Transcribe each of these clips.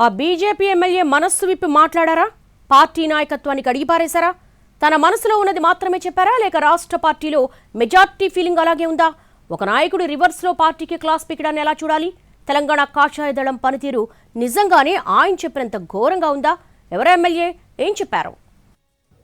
ఆ BJP MLA మనస్సు విప్పి మాట్లాడారా? పార్టీ నాయకత్వానికి అడిగిపారేశారా? తన మనసులో ఉన్నది మాత్రమే చెప్పారా? లేక రాష్ట్ర పార్టీలో మెజార్టీ ఫీలింగ్ అలాగే ఉందా? ఒక నాయకుడు రివర్స్లో పార్టీకి క్లాస్ పీకడాన్ని ఎలా చూడాలి? తెలంగాణ కాషాయ దళం పనితీరు నిజంగానే ఆయన చెప్పినంత ఘోరంగా ఉందా? ఎవరు ఎమ్మెల్యే? ఏం చెప్పారు?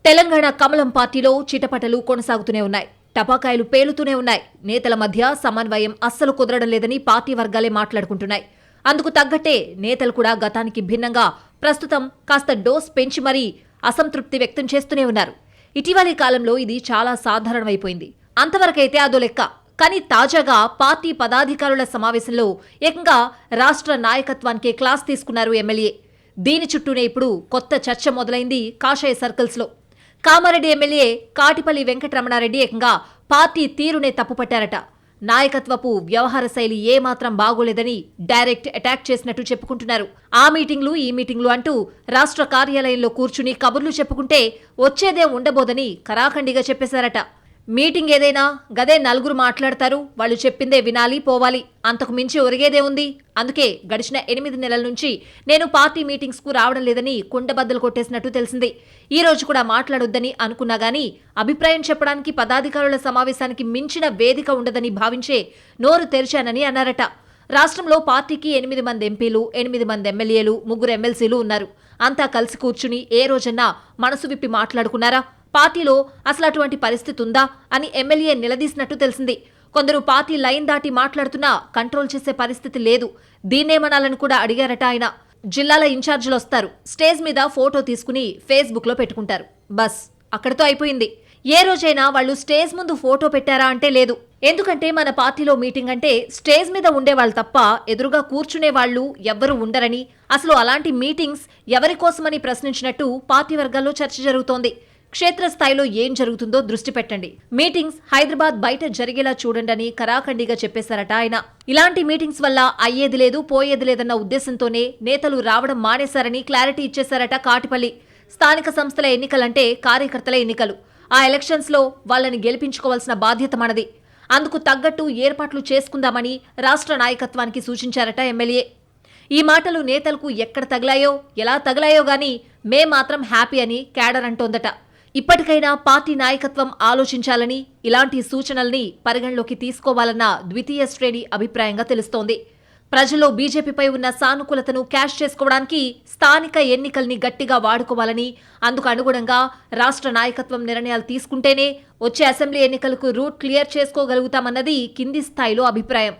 తెలంగాణ కమలం పార్టీలో చిటపటలు కొనసాగుతూనే ఉన్నాయి. టపాకాయలు పేలుతూనే ఉన్నాయి. నేతల మధ్య సమన్వయం అస్సలు కుదరడం లేదని పార్టీ వర్గాలే మాట్లాడుకుంటున్నాయి. అందుకు తగ్గట్టే నేతలు కూడా గతానికి భిన్నంగా ప్రస్తుతం కాస్త డోస్ పెంచి మరీ అసంతృప్తి వ్యక్తం చేస్తూనే ఉన్నారు. ఇటీవలి కాలంలో ఇది చాలా సాధారణమైపోయింది. అంతవరకైతే అదో లెక్క. కానీ తాజాగా పార్టీ పదాధికారుల సమావేశంలో ఏకంగా రాష్ట్ర నాయకత్వానికి క్లాస్ తీసుకున్నారు ఎమ్మెల్యే. దీని చుట్టూనే ఇప్పుడు కొత్త చర్చ మొదలైంది కాషాయ సర్కిల్స్లో. కామారెడ్డి ఎమ్మెల్యే కాటిపల్లి వెంకటరమణారెడ్డి ఏకంగా పార్టీ తీరునే తప్పుపట్టారట. నాయకత్వపు వ్యవహార శైలి ఏమాత్రం బాగోలేదని డైరెక్ట్ అటాక్ చేసినట్టు చెప్పుకుంటున్నారు. ఆ మీటింగ్లు ఈ మీటింగ్లు అంటూ రాష్ట్ర కార్యాలయంలో కూర్చుని కబుర్లు చెప్పుకుంటే వచ్చేదే ఉండబోదని కరాఖండిగా చెప్పేశారట. మీటింగ్ ఏదైనా గదే నలుగురు మాట్లాడతారు వాళ్ళు చెప్పిందే వినాలి పోవాలి. అంతకు మించి ఒరిగేదే ఉంది. అందుకే గడిచిన ఎనిమిది నెలల నుంచి నేను పార్టీ మీటింగ్స్కు రావడం లేదని కుండబద్దలు కొట్టేసినట్టు తెలిసింది. ఈ రోజు కూడా మాట్లాడొద్దని అనుకున్నా గానీ అభిప్రాయం చెప్పడానికి పదాధికారుల సమావేశానికి మించిన వేదిక ఉండదని భావించే నోరు తెరిచానని అన్నారట. రాష్ట్రంలో పార్టీకి ఎనిమిది మంది ఎంపీలు ఎనిమిది మంది ఎమ్మెల్యేలు ముగ్గురు ఎమ్మెల్సీలు ఉన్నారు. అంతా కలిసి కూర్చుని ఏ రోజన్నా మనసు విప్పి మాట్లాడుకున్నారా? పార్టీలో అసలు అటువంటి పరిస్థితి ఉందా అని ఎమ్మెల్యే నిలదీసినట్టు తెలిసింది. కొందరు పార్టీ లైన్ దాటి మాట్లాడుతున్నా కంట్రోల్ చేసే పరిస్థితి లేదు. దీన్నేమనాలని కూడా అడిగారట ఆయన. జిల్లాల ఇన్ఛార్జీలు వస్తారు. స్టేజ్ మీద ఫోటో తీసుకుని ఫేస్బుక్లో పెట్టుకుంటారు. బస్ అక్కడితో అయిపోయింది. ఏ రోజైనా వాళ్ళు స్టేజ్ ముందు ఫోటో పెట్టారా అంటే లేదు. ఎందుకంటే మన పార్టీలో మీటింగ్ అంటే స్టేజ్ మీద ఉండేవాళ్ళు తప్ప ఎదురుగా కూర్చునే వాళ్ళు ఎవ్వరూ ఉండరని అసలు అలాంటి మీటింగ్స్ ఎవరి కోసమని ప్రశ్నించినట్టు పార్టీ వర్గాల్లో చర్చ జరుగుతోంది. క్షేత్రస్థాయిలో ఏం జరుగుతుందో దృష్టి పెట్టండి. మీటింగ్స్ హైదరాబాద్ బయట జరిగేలా చూడండి కరాఖండిగా చెప్పేశారట ఆయన. ఇలాంటి మీటింగ్స్ వల్ల అయ్యేది లేదు పోయేది లేదన్న ఉద్దేశంతోనే నేతలు రావడం మానేశారని క్లారిటీ ఇచ్చేశారట కాటిపల్లి. స్థానిక సంస్థల ఎన్నికలంటే కార్యకర్తల ఎన్నికలు. ఆ ఎలక్షన్స్లో వాళ్ళని గెలిపించుకోవాల్సిన బాధ్యత మనది. అందుకు తగ్గట్టు ఏర్పాట్లు చేసుకుందామని రాష్ట్ర నాయకత్వానికి సూచించారట ఎమ్మెల్యే. ఈ మాటలు నేతలకు ఎక్కడ తగిలాయో ఎలా తగిలాయో గాని మే మాత్రం హ్యాపీ అని క్యాడర్ అంటోందట. ఇప్పటికైనా పార్టీ నాయకత్వం ఆలోచించాలని ఇలాంటి సూచనల్ని పరిగణలోకి తీసుకోవాలన్న ద్వితీయ శ్రేణి అభిప్రాయంగా తెలుస్తోంది. ప్రజల్లో బీజేపీపై ఉన్న సానుకూలతను క్యాష్ చేసుకోవడానికి స్థానిక ఎన్నికల్ని గట్టిగా వాడుకోవాలని అందుకు అనుగుణంగా రాష్ట్ర నాయకత్వం నిర్ణయాలు తీసుకుంటేనే వచ్చే అసెంబ్లీ ఎన్నికలకు రూట్ క్లియర్ చేసుకోగలుగుతామన్నది కింది స్థాయిలో అభిప్రాయం.